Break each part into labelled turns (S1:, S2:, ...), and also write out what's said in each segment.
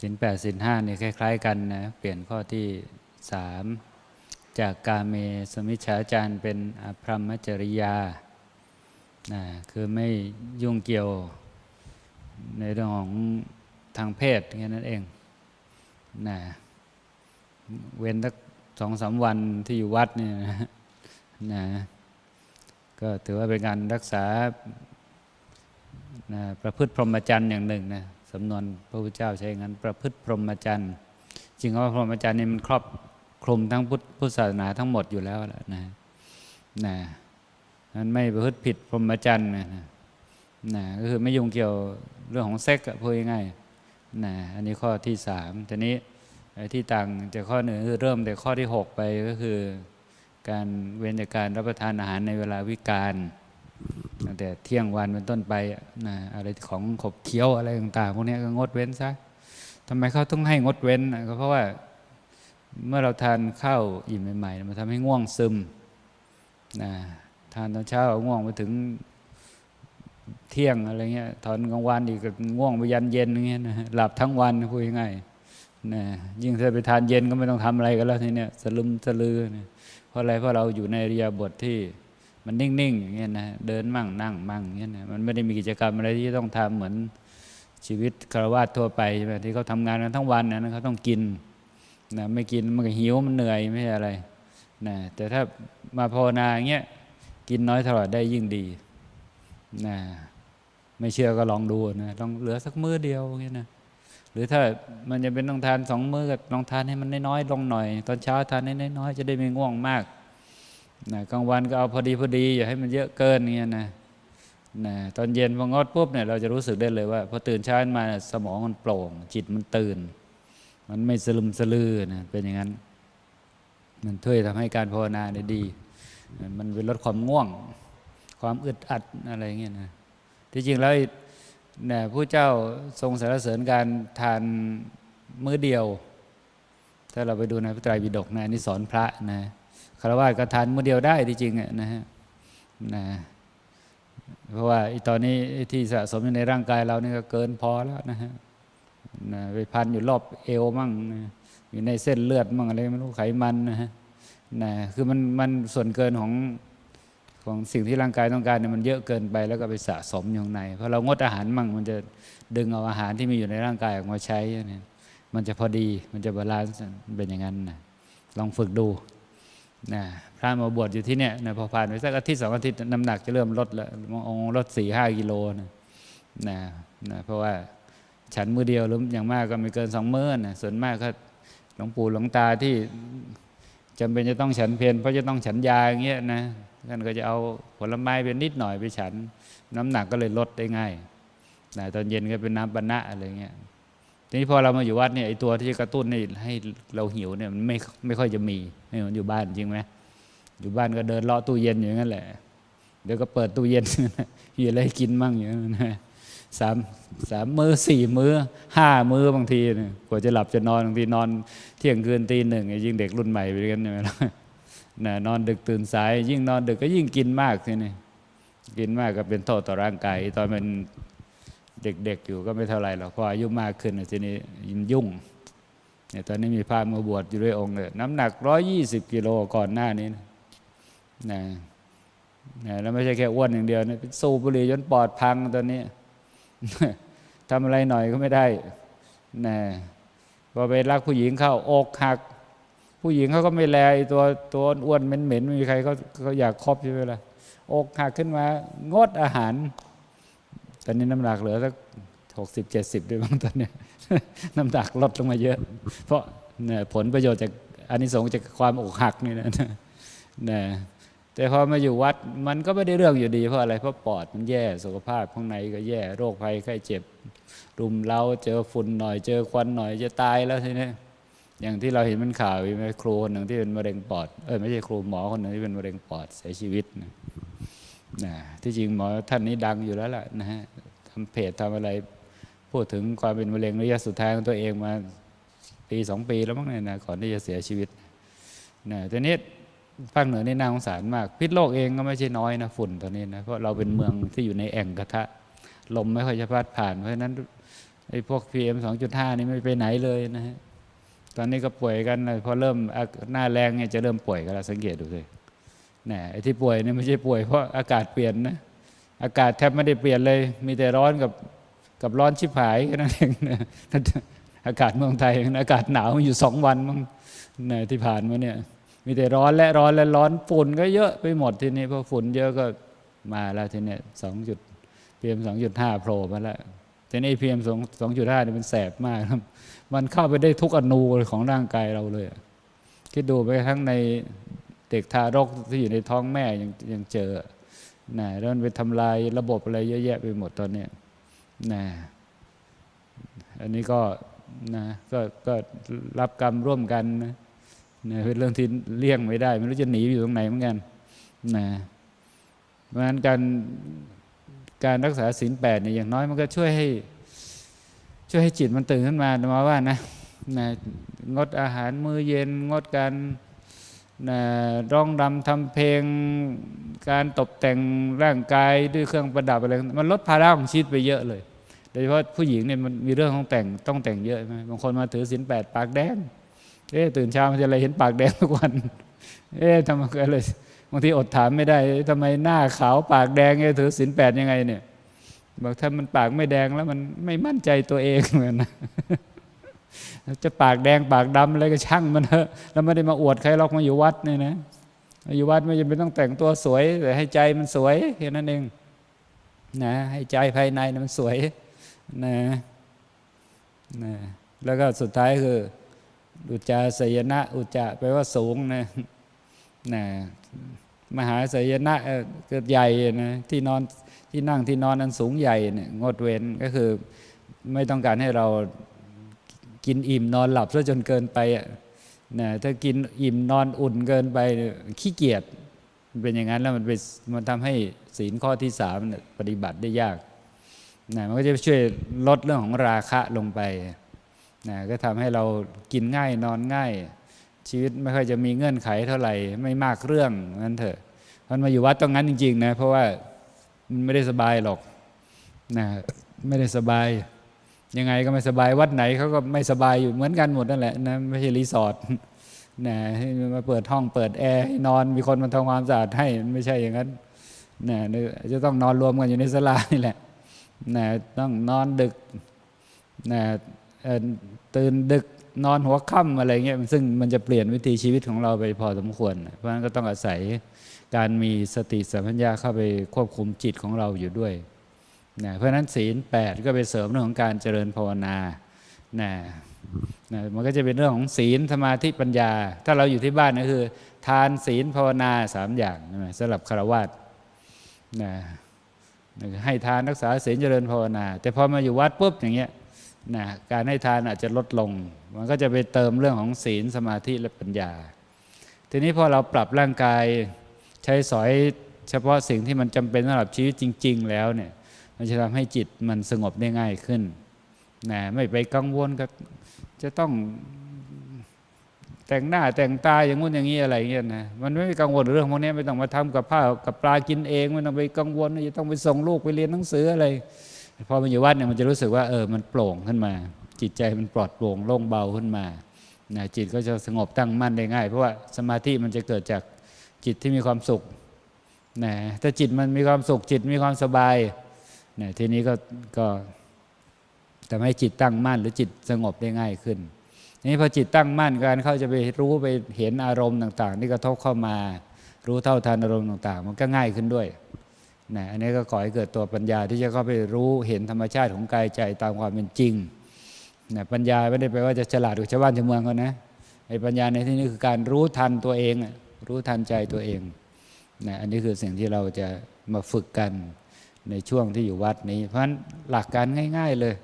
S1: สินแปดสินห้าเนี่ยคล้าย ๆ กันนะเปลี่ยนข้อที่สามจากกาเมสมิชฌาจารเป็นอภรรมจริยานะคือไม่ยุ่งเกี่ยวในเรื่องของทางเพศแค่นั้นเองนะเว้นสักสองสามวันที่อยู่วัดเนี่ยนะนะก็ถือว่าเป็นการรักษานะประพฤติพรหมจรรย์อย่างหนึ่งนะ สำนวนพระพุทธเจ้าใช้งั้น ประพฤติพรหมจรรย์จริงว่าพรหมจรรย์นี่มันครอบคลุมทั้งพุทธพุทธศาสนาทั้งหมดอยู่แล้วแหละนะนะมันไม่ประพฤติผิดพรหมจรรย์นะนะก็คือไม่ยุ่งเกี่ยวเรื่องของเซ็กอะพูดง่ายๆนะอันนี้ข้อที่สามทีนี้ที่ต่างจากข้อหนึ่งคือเริ่มแต่ข้อที่หกไปก็คือ การเว้นจากการรับประทานอาหารในเวลาวิกาล ตั้งแต่เที่ยงวันเป็นต้นไปนะอะไรของขบเคี้ยวอะไรต่างๆพวกนี้ก็งดเว้นซะทำไมเขาต้องให้งดเว้นก็เพราะว่าเมื่อเราทานข้าวอิ่มใหม่ๆมันทำให้ง่วงซึมนะทานตอนเช้าง่วงไปถึงเที่ยงอะไรเงี้ยตอนกลางวันอีกง่วงไปยันเย็นอย่างเงี้ยนะหลับทั้งวันพูดง่ายๆนะยิ่งถ้าไปทานเย็นก็ไม่ต้องทำอะไรกันแล้วทีเนี้ยสลึมสลือนะเพราะอะไรเพราะเราอยู่ในริยาบทที่ มันนิ่งๆอย่างเงี้ยนะเดินมั่งนั่งมั่งอย่างเงี้ยนะมันไม่ได้มีกิจกรรมอะไรที่ต้องทำเหมือนชีวิตคารวะทั่วไปใช่ไหมที่เขาทำงานกันทั้งวันนะเขาต้องกินนะไม่กินมันก็หิวมันเหนื่อยไม่ใช่อะไรนะแต่ถ้ามาภาวนาอย่างเงี้ยกินน้อยเท่าได้ยิ่งดีนะไม่เชื่อก็ลองดูนะลองเหลือสักมื้อเดียวอย่างเงี้ยนะหรือถ้ามันจะเป็นต้องทานสองมื้อก็ลองทานให้มันน้อยๆลงหน่อย ตอนเช้าทานให้น้อยๆจะได้ไม่ง่วงมาก นะกลางวันก็เอาพอดีพอดีอย่าให้มันเยอะเกินเงี้ยนะนะตอนเย็นพองดปุ๊บเนี่ยเราจะรู้สึกได้เลยว่าพอตื่นเช้ามาสมองมันโปร่ง จิตมันตื่น มันไม่สลึมสลือนะเป็นอย่างนั้น มันช่วยทำให้การภาวนาได้ดี มันเป็นลดความง่วง ความอึดอัดอะไรเงี้ยนะที่จริงแล้วเนี่ยผู้เจ้าทรงสรรเสริญการทานมื้อเดียว ถ้าเราไปดูในพระไตรปิฎกนะนี่สอนพระนะารวะก็ทานมื้อเดียวได้ที่จริงนะฮะนะเพราะว่าตอนนี้ที่สะสมอยู่ในร่างกายเรานี่ก็เกินพอแล้วนะฮะนะไปพันอยู่รอบเอวมั่งนะอยู่ในเส้นเลือดมั่งอะไรไม่รู้ไขมันนะฮะนะคือมันมันส่วนเกินของของสิ่งที่ร่างกายต้องการเนี่ยมันเยอะเกินไปแล้วก็ไปสะสมอยู่ข้างในพอเรางดอาหารมั่งมันจะดึงเอาอาหารที่มีอยู่ในร่างกายออกมาใช้เนี่ยมันจะพอดีมันจะบาลานซ์เป็นอย่างนั้นนะลองฝึกดู นะพระมาบวชอยู่ที่เนี่ยนะพอผ่านไปสักอาทิตย์สองอาทิตย์น้ำหนักจะเริ่มลดแล้วองลดสี่ห้ากิโลนะนะนะเพราะว่าฉันมือเดียวหรืออย่างมากก็ไม่เกินสองมื้อนะส่วนมากก็หลวงปู่หลวงตาที่จำเป็นจะต้องฉันเพลนเพราะจะต้องฉันยาอย่างเงี้ยนะท่านก็จะเอาผลไม้เป็นนิดหน่อยไปฉัน น้ำหนักก็เลยลดได้ง่ายนะตอนเย็นก็เป็นน้ำปนะอะไรเงี้ย ทีนี้พอเรามาอยู่วัดเนี่ยไอตัวที่กระตุ้นให้ให้เราหิวเนี่ยมันไม่ไม่ค่อยจะมีไม่เหมือนอยู่บ้านจริงไหมอยู่บ้านก็เดินเลาะตู้เย็นอย่างนั้นแหละ เดี๋ยวก็เปิดตู้เย็นมีอะไรกินมั่งอย่างนั้นสามสามมือสี่มือห้ามือบางทีกว่าจะหลับจะนอนบางทีนอน เที่ยงคืนตีหนึ่งยิ่งเด็กรุ่นใหม่ไปกันใช่ไหมล่ะนะนอนดึกตื่นสาย ยิ่งนอนดึกก็ยิ่งกินมากทีนี่กินมากก็เป็นโทษต่อร่างกายตอนเป็น เด็กๆอยู่ก็ไม่เท่าไรหรอกพออายุมากขึ้นทีนี้ยุ่งเนี่ยตอนนี้มีพระมาบวชอยู่ด้วยองค์เลยน้ำหนักร้อยยี่สิบกิโลก่อนหน้านี้นะนะแล้วไม่ใช่แค่อ้วนอย่างเดียวนะสูบบุหรี่จนปอดพังตอนนี้ทำอะไรหน่อยก็ไม่ได้นะพอไปรักผู้หญิงเข้าอกหัก ผู้หญิงเขาก็ไม่แลตัวตัวอ้วนเหม็นๆไม่มีใครเขาเขาอยากคบใช่ไหมล่ะอกหักขึ้นมางดอาหาร ตอนนี้น้ำหนักเหลือสักหกสิบเจ็ดสิบด้วยบางตอนเนี้ยน้ำหนักลดลงมาเยอะ เพราะเนี่ยผลประโยชน์จากอานิสงส์จากความอกหักนี่นะนะแต่พอมาอยู่วัดมันก็ไม่ได้เรื่องอยู่ดีเพราะอะไร เพราะปอดมันแย่สุขภาพข้างในก็แย่โรคภัยไข้เจ็บ รุมเราเจอฝุ่นหน่อยเจอควันหน่อยจะตายแล้วทีนี้อย่างที่เราเห็นมันข่าวมีครูคนหนึ่งที่เป็นมะเร็งปอดเออไม่ใช่ครูหมอคนหนึ่งที่เป็นมะเร็งปอดเสียชีวิตนะ นะที่จริงหมอท่านนี้ดังอยู่แล้วล่ะนะฮะทำเพจทำอะไร พูดถึงความเป็นมะเร็งระยะสุดท้ายของตัวเองมาปีสองปีแล้วมั้งเนี่ยนะก่อนที่จะเสียชีวิตนะทีนี้ภาคเหนือนี่น่าสงสารมาก พิษโลกเองก็ไม่ใช่น้อยนะฝุ่นตอนนี้นะเพราะเราเป็นเมืองที่อยู่ในแอ่งกระทะ ลมไม่ค่อยจะพัดผ่าน เพราะฉะนั้นไอ้พวก PM 2.5 นี่ไม่ไปไหนเลยนะฮะตอนนี้ก็ป่วยกันเลยพอเริ่มหน้าแรงเนี่ยจะเริ่มป่วยกันแล้วสังเกตดูสิ นะไอ้ที่ป่วยเนี่ยไม่ใช่ป่วยเพราะอากาศเปลี่ยนนะอากาศแทบไม่ได้เปลี่ยนเลย มีแต่ร้อนกับกับร้อนชิบหายแค่นั้นเองนะอากาศเมืองไทยอากาศหนาวอยู่สองวันมั้งนะที่ผ่านมาเนี่ย มีแต่ร้อนและร้อนและร้อนฝุ่นก็เยอะไปหมดทีนี้พอฝุ่นเยอะก็มาแล้วทีนี้สองจุดพีเอ็มสองจุดห้าโผล่มาแล้วทีนี้พีเอ็มสองสองจุดห้าเนี่ยมันแสบมากครับ มันเข้าไปได้ทุกอนูของร่างกายเราเลย คิดดูไปทั้งใน เด็กทารกที่อยู่ในท้องแม่ยังยังเจอนะแล้วมันไปทำลายระบบอะไรเยอะแยะไปหมดตอนนี้นะอันนี้ก็นะก็ก็รับกรรมร่วมกันนะนะเป็นเรื่องที่เลี่ยงไม่ได้ ไม่รู้จะหนีอยู่ตรงไหนเหมือนกันนะเพราะฉะนั้นการการรักษาศีลแปดเนี่ยอย่างน้อยมันก็ช่วยให้ช่วยให้จิตมันตื่นขึ้นมามาว่านะนะงดอาหารมื้อเย็นงดการ ร้องรำทำเพลง การตกแต่งร่างกายด้วยเครื่องประดับอะไร มันลดภาระของชีวิตไปเยอะเลยโดยเฉพาะผู้หญิงเนี่ยมันมีเรื่องของแต่งต้องแต่งเยอะไหมบางคนมาถือศีลแปดปากแดงเอ๊ะตื่นเช้ามันจะอะไรเห็นปากแดงทุกวัน เอ๊ะทำไมอะไรบางทีอดถามไม่ได้ทำไมหน้าขาวปากแดงเอ๊ะถือศีลแปดยังไงเนี่ยบอกถ้ามันปากไม่แดงแล้วมันไม่มั่นใจตัวเองเหมือนนะ จะปากแดงปากดำอะไรก็ช่างมันเถอะแล้วไม่ได้มาอวดใครหรอกมาอยู่วัดเนี่ยนะมาอยู่วัดไม่จำเป็นต้องแต่งตัวสวย แต่ให้ใจมันสวยแค่นั้นเองนะให้ใจภายในมันสวยนะนะแล้วก็สุดท้ายคืออุจจาสยนะ อุจจะแปลว่าสูงนะนะมหาสยนะเออเกิดใหญ่นะที่นอนที่นั่งที่นอนอันสูงใหญ่เนี่ยงดเว้นก็คือไม่ต้องการให้เรา กินอิ่มนอนหลับซะจนเกินไปอะนะถ้ากินอิ่มนอนอุ่นเกินไปขี้เกียจมันเป็นอย่างนั้นแล้วมันเป็นมันทำให้ศีลข้อที่สามปฏิบัติได้ยากนะมันก็จะช่วยลดเรื่องของราคะลงไปนะก็ทำให้เรากินง่ายนอนง่าย ชีวิตไม่ค่อยจะมีเงื่อนไขเท่าไหร่ไม่มากเรื่องนั้นเถอะมันมาอยู่วัดต้องงั้นจริงๆนะเพราะว่ามันไม่ได้สบายหรอกนะไม่ได้สบาย ยังไงก็ไม่สบายวัดไหนเขาก็ไม่สบายอยู่เหมือนกันหมดนั่นแหละนะไม่ใช่รีสอร์ทนะมาเปิดห้องเปิดแอร์ให้นอนมีคนมาทำความสะอาดให้ไม่ใช่อย่างนั้นนะจะต้องนอนรวมกันอยู่ในศาลานี่แหละนะต้องนอนดึกนะตื่นดึกนอนหัวค่ำอะไรเงี้ยซึ่งมันจะเปลี่ยนวิถีชีวิตของเราไปพอสมควร เพราะฉะนั้นก็ต้องอาศัยการมีสติสัมปชัญญะเข้าไปควบคุมจิตของเราอยู่ด้วย นะเพราะนั้นศีลแปดก็ไปเสริมเรื่องของการเจริญภาวนานะนะมันก็จะเป็นเรื่องของศีลสมาธิปัญญา ถ้าเราอยู่ที่บ้านก็คือ ทานศีลภาวนาสามอย่างนะสำหรับคารวะนะให้ทานรักษาศีลเจริญภาวนา แต่พอมาอยู่วัดปุ๊บอย่างเงี้ยนะการให้ทานอาจจะลดลง มันก็จะไปเติมเรื่องของศีลสมาธิและปัญญา ทีนี้พอเราปรับร่างกายใช้สอยเฉพาะสิ่งที่มันจำเป็นสำหรับชีวิตจริง ๆ แล้วเนี่ย มันจะทำให้จิตมันสงบได้ง่ายขึ้นนะไม่ไปกังวลกับจะต้องแต่งหน้าแต่งตาอย่างงู้นอย่างนี้อะไรเงี้ยนะมันไม่ไปกังวลเรื่องพวกนี้ไม่ต้องมาทำกับข้าวกับปลากินเองไม่ต้องไปกังวลว่าจะต้องไปส่งลูกไปเรียนหนังสืออะไรพอมาอยู่วัดเนี่ยมันจะรู้สึกว่าเออมันโปร่งขึ้นมา จิตใจมันปลอดโปร่งโล่งเบาขึ้นมานะจิตก็จะสงบตั้งมั่นได้ง่าย เพราะว่าสมาธิมันจะเกิดจากจิตที่มีความสุขนะถ้าจิตมันมีความสุขจิตมีความสบาย นะทีนี้ก็ก็ทำให้จิตตั้งมั่นหรือจิตสงบได้ง่ายขึ้นนี้พอจิตตั้งมั่นการเข้าจะไปรู้ไปเห็นอารมณ์ต่าง ๆ ที่กระทบเข้ามา รู้เท่าทันอารมณ์ต่าง ๆ มันก็ง่ายขึ้นด้วยนะอันนี้ก็ขอให้เกิดตัวปัญญาที่จะเข้าไปรู้เห็นธรรมชาติของกายใจตามความเป็นจริงนะปัญญาไม่ได้แปลว่าจะฉลาดกว่าชาวบ้านชาวเมืองเขานะไอ้ปัญญาในที่นี้คือการรู้ทันตัวเอง รู้ทันใจตัวเองนะอันนี้คือสิ่งที่เราจะมาฝึกกัน ในช่วงที่อยู่วัดนี้ เพราะฉะนั้นหลักการง่าย ๆเลย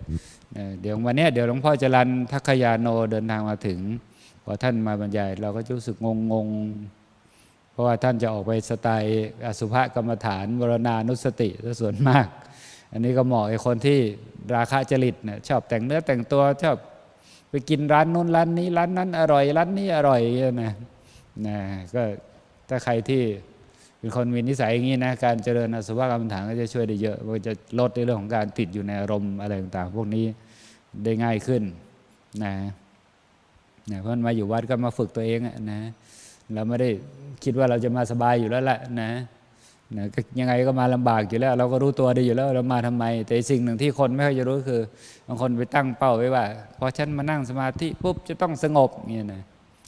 S1: เดี๋ยววันนี้เดี๋ยวหลวงพ่อจรันทักขยาโนเดินทางมาถึง พอท่านมาบรรยาย เราก็จะรู้สึกงงๆ เพราะว่าท่านจะออกไปสไตล์อสุภกรรมฐานวรณานุสติซะส่วนมาก อันนี้ก็เหมาะไอ้คนที่ราคะจริตนะชอบแต่งเนื้อแต่งตัวชอบไปกินร้านนู้นร้านนี้ร้านนั้นอร่อยร้านนี้อร่อยนะนะก็ถ้าใครที่ เป็นคนมีนิสัยอย่างนี้นะการเจริญอสุภกรรมฐานก็จะช่วยได้เยอะมันจะลดในเรื่องของการติดอยู่ในอารมณ์อะไรต่างๆ พวกนี้ได้ง่ายขึ้นนะนะเพราะมาอยู่วัดก็มาฝึกตัวเองอะนะเราไม่ได้คิดว่าเราจะมาสบายอยู่แล้วแหละนะนะยังไงก็มาลำบากอยู่แล้ว เราก็รู้ตัวดีอยู่แล้วเรามาทำไม แต่สิ่งหนึ่งที่คนไม่ค่อยจะรู้คือบางคนไปตั้งเป้าไว้ว่าพอฉันมานั่งสมาธิปุ๊บจะต้องสงบเงี้ยนะ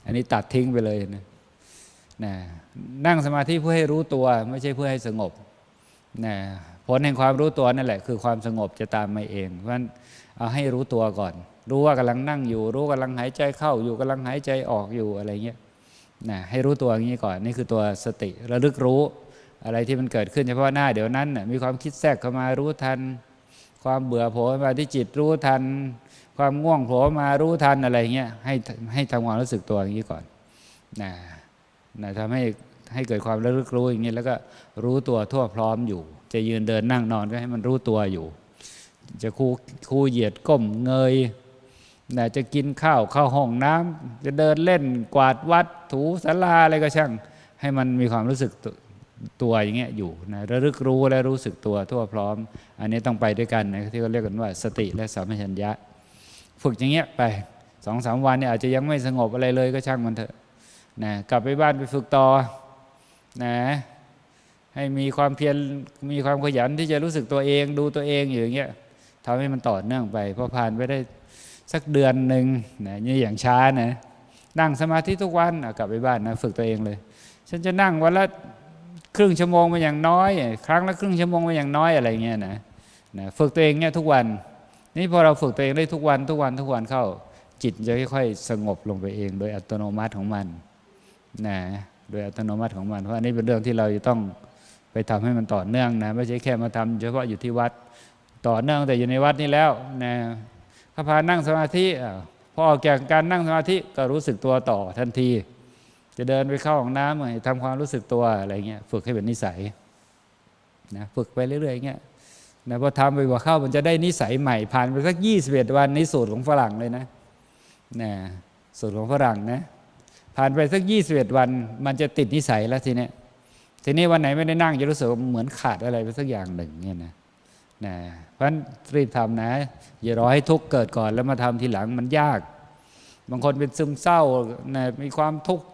S1: อันนี้ตัดทิ้งไปเลยนะ นะนั่งสมาธิเพื่อให้รู้ตัวไม่ใช่เพื่อให้สงบนะผลแห่งความรู้ตัวนั่นแหละ คือความสงบจะตามมาเอง เพราะฉะนั้นเอาให้รู้ตัวก่อน รู้ว่ากำลังนั่งอยู่ รู้กำลังหายใจเข้าอยู่กำลังหายใจออกอยู่อะไรเงี้ยนะให้รู้ตัวอย่างนี้ก่อนนี่คือตัวสติระลึกรู้อะไรที่มันเกิดขึ้นเฉพาะหน้าเดี๋ยวนั้นนะมีความคิดแทรกเข้ามารู้ทัน ความเบื่อโผล่มาที่จิตรู้ทัน ความง่วงโผล่มารู้ทันอะไรเงี้ยให้ให้ทำความรู้สึกตัวอย่างนี้ก่อนนะ นะทำให้ให้เกิดความระลึกรู้อย่างนี้แล้วก็รู้ตัวทั่วพร้อมอยู่ จะยืนเดินนั่งนอนก็ให้มันรู้ตัวอยู่ จะคูคูเหยียดก้มเงยนะจะกินข้าวเข้าห้องน้ำจะเดินเล่นกวาดวัดถูศาลาอะไรก็ช่าง ให้มันมีความรู้สึกตัวอย่างเงี้ยอยู่นะระลึกรู้และรู้สึกตัวทั่วพร้อม อันนี้ต้องไปด้วยกันนะที่เขาเรียกกันว่า สติและสัมปชัญญะ ฝึกอย่างเงี้ยไปสองสามวันเนี่ยอาจจะยังไม่สงบอะไรเลยก็ช่างมันเถอะ นะกลับไปบ้านไปฝึกต่อนะให้มีความเพียรมีความขยันที่จะรู้สึกตัวเองดูตัวเองอย่างเงี้ยทำให้มันต่อเนื่องไปพอผ่านไปได้สักเดือนหนึ่งนะนี่อย่างช้านะนั่งสมาธิทุกวันกลับไปบ้านนะฝึกตัวเองเลย ฉันจะนั่งวันละครึ่งชั่วโมงมาอย่างน้อย ครั้งละครึ่งชั่วโมงมาอย่างน้อยอะไรเงี้ยนะนะฝึกตัวเองเนี่ยทุกวัน นี่พอเราฝึกตัวเองได้ทุกวันทุกวันทุกวันเข้าจิตจะค่อยๆสงบลงไปเอง โดยอัตโนมัติของมัน นะโดยอัตโนมัติของมันเพราะอันนี้เป็นเรื่องที่เราจะต้องไปทำให้มันต่อเนื่องนะไม่ใช่แค่มาทำเฉพาะอยู่ที่วัดต่อเนื่องแต่อยู่ในวัดนี่แล้วนะถ้าพานั่งสมาธิอะพอออกจากการนั่งสมาธิก็รู้สึกตัวต่อทันที จะเดินไปเข้าห้องน้ำทำความรู้สึกตัวอะไรเงี้ยฝึกให้เป็นนิสัยนะฝึกไปเรื่อยๆอย่างเงี้ยนะพอทำไปว่าเข้ามันจะได้นิสัยใหม่ผ่านไปสักยี่สิบเอ็ดวันนี่สูตรของฝรั่งเลยนะนะสูตรของฝรั่งนะ ผ่านไปสักยี่สิบเอ็ดวัน มันจะติดนิสัยแล้วทีนี้ทีนี้วันไหนไม่ได้นั่งจะรู้สึกเหมือนขาดอะไรไปสักอย่างหนึ่งเนี่ยนะนะเพราะฉะนั้นรีบทำนะ อย่ารอให้ทุกข์เกิดก่อนแล้วมาทำทีหลังมันยาก บางคนเป็นซึมเศร้านะมีความทุกข์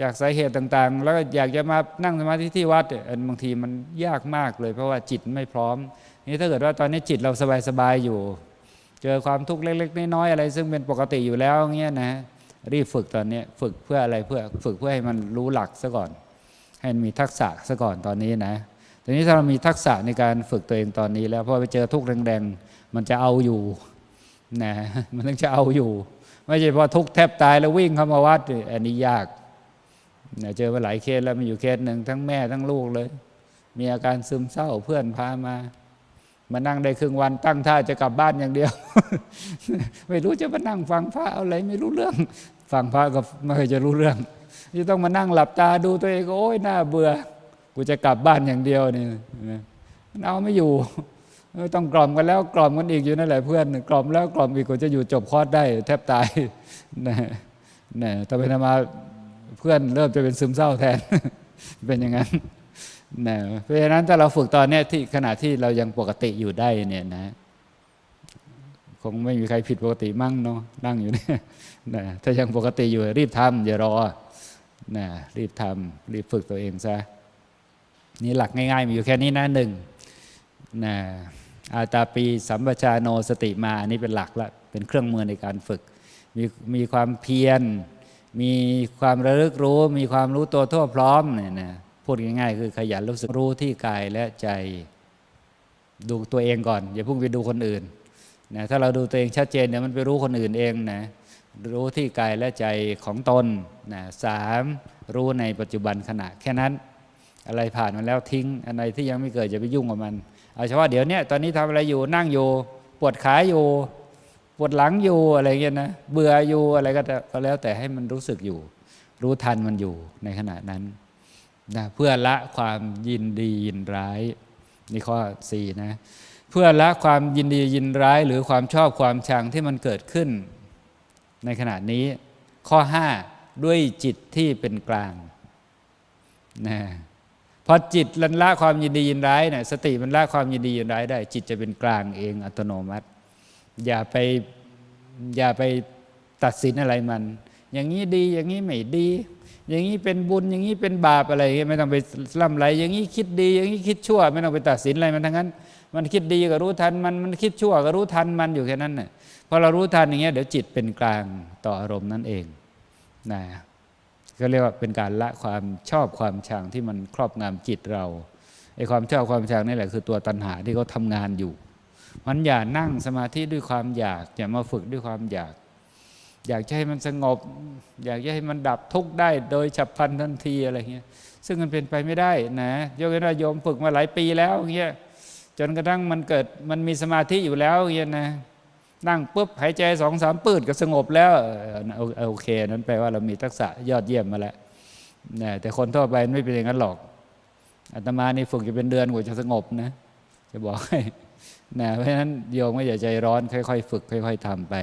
S1: จากสาเหตุต่างๆ แล้วก็อยากจะมานั่งสมาธิที่วัดบางทีมันยากมากเลย เพราะว่าจิตไม่พร้อม นี่ถ้าเกิดว่าตอนนี้จิตเราสบายๆอยู่ เจอความทุกข์เล็ก ๆ น้อยๆอะไร ซึ่งเป็นปกติอยู่แล้วเงี้ยนะ รีบฝึกตอนนี้ฝึกเพื่ออะไรเพื่อฝึกเพื่อให้มันรู้หลักซะก่อน ให้มันมีทักษะซะก่อนตอนนี้นะทีนี้ถ้าเรามีทักษะในการฝึกตัวเองตอนนี้ แล้วพอไปเจอทุกข์แรงๆมันจะเอาอยู่นะมันต้องจะเอาอยู่ ไม่ใช่พอทุกข์แทบตายแล้ววิ่งเข้ามาวัดอันนี้ยากเจอมาหลายเคสแล้วมีอยู่เคสหนึ่งทั้งแม่ทั้งลูกเลย มีอาการซึมเศร้าเพื่อนพามา มานั่งได้ครึ่งวันตั้งท่าจะกลับบ้านอย่างเดียว ไม่รู้จะมานั่งฟังพระเอาอะไรไม่รู้เรื่อง ฟังพระก็ไม่เคยจะรู้เรื่องที่ต้องมานั่งหลับตาดูตัวเองก็โอ้ยน่าเบื่อ กูจะกลับบ้านอย่างเดียวนี่มันเอาไม่อยู่ต้องกล่อมกันแล้วกล่อมกันอีกอยู่นั่นแหละเพื่อนกล่อมแล้วกล่อมอีกกว่าจะอยู่จบคอร์สได้ แทบตายนะนะแต่ไปทำมาเพื่อนเริ่มจะเป็นซึมเศร้าแทนเป็นอย่างนั้น นะเพราะฉะนั้นถ้าเราฝึกตอนนี้ที่ขณะที่เรายังปกติอยู่ได้เนี่ยนะ คงไม่มีใครผิดปกติมั่งเนาะนั่งอยู่เนี่ยนะถ้ายังปกติอยู่รีบทำอย่ารอนะรีบทำรีบฝึกตัวเองซะนี่หลักง่ายๆมีอยู่แค่นี้นะหนึ่งนะอาตาปีสัมปชาโนสติมา อันนี้เป็นหลักละเป็นเครื่องมือในการฝึก มีมีความเพียร มีความระลึกรู้ มีความรู้ตัวทั่วพร้อมเนี่ยนะ พูดง่ายๆ คือขยันรู้สึกรู้ที่กายและใจ ดูตัวเองก่อน อย่าพุ่งไปดูคนอื่นนะถ้าเราดูตัวเองชัดเจนเดี๋ยวมันไปรู้คนอื่นเองนะรู้ที่กายและใจของตนนะสามรู้ในปัจจุบันขณะ แค่นั้น อะไรผ่านมาแล้วทิ้งอะไรที่ยังไม่เกิดจะไปยุ่งกับมัน เอาเฉพาะเดี๋ยวนี้ตอนนี้ทำอะไรอยู่นั่งอยู่ ปวดขาอยู่ ปวดหลังอยู่อะไรเงี้ยนะเบื่ออยู่อะไรก็แล้วแต่ให้มันรู้สึกอยู่ รู้ทันมันอยู่ในขณะนั้น นะเพื่อละความยินดียินร้ายนี่ข้อสี่นะเพื่อละความยินดียินร้ายหรือความชอบความชังที่มันเกิดขึ้น ในขณะนี้ข้อห้าด้วยจิตที่เป็นกลางนะพอจิตลันละความยินดียินร้ายเนี่ยสติมันละความยินดียินร้ายได้ จิตจะเป็นกลางเองอัตโนมัติ อย่าไปอย่าไปตัดสินอะไรมัน อย่างนี้ดีอย่างนี้ไม่ดี อย่างนี้เป็นบุญอย่างนี้เป็นบาปอะไรไม่ต้องไปล่ำไรอย่างนี้คิดดี อย่างนี้คิดชั่ว ไม่ต้องไปตัดสินอะไรมันทั้งนั้น มันคิดดีก็รู้ทันมันมันคิดชั่วก็รู้ทันมันอยู่แค่นั้นน่ะพอเรารู้ทันอย่างเงี้ยเดี๋ยวจิตเป็นกลางต่ออารมณ์นั่นเองนะก็เรียกว่าเป็นการละความชอบความชังที่มันครอบงำจิตเราไอ้ความชอบความชังนี่แหละคือตัวตัณหาที่เขาทำงานอยู่ มันอย่านั่งสมาธิด้วยความอยากอย่ามาฝึกด้วยความอยาก อยากจะให้มันสงบ อยากจะให้มันดับทุกข์ได้โดยฉับพลันทันทีอะไรเงี้ยซึ่งมันเป็นไปไม่ได้นะยกเว้นว่าโยมฝึกมาหลายปีแล้วเงี้ยจนกระทั่งมันเกิดมันมีสมาธิอยู่แล้วเงี้ยนะนั่งปุ๊บหายใจสองสามปืดก็สงบแล้วโอโอเค นั้นแปลว่าเรามีทักษะยอดเยี่ยมมาแล้วนะแต่คนทั่วไปไม่เป็นอย่างนั้นหรอกอาตมานี่ฝึกอยู่เป็นเดือนกว่าจะสงบนะ จะบอกให้นะเพราะฉะนั้นโยมก็อย่าใจร้อนค่อยๆ ฝึก ค่อย ๆทำไป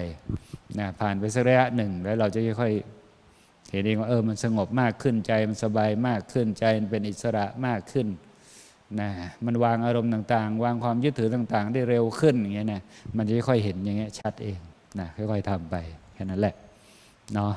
S1: นะผ่านไปสักระยะหนึ่ง แล้วเราจะค่อยๆเห็นเองว่าเออมันสงบมากขึ้นใจมันสบายมากขึ้นใจมันเป็นอิสระมากขึ้นนะมันวางอารมณ์ต่างๆ วางความยึดถือต่างๆ ได้เร็วขึ้นอย่างเงี้ยนะมันจะค่อยๆเห็นอย่างเงี้ยชัดเองนะค่อยๆทำไปแค่นั้นแหละเนาะ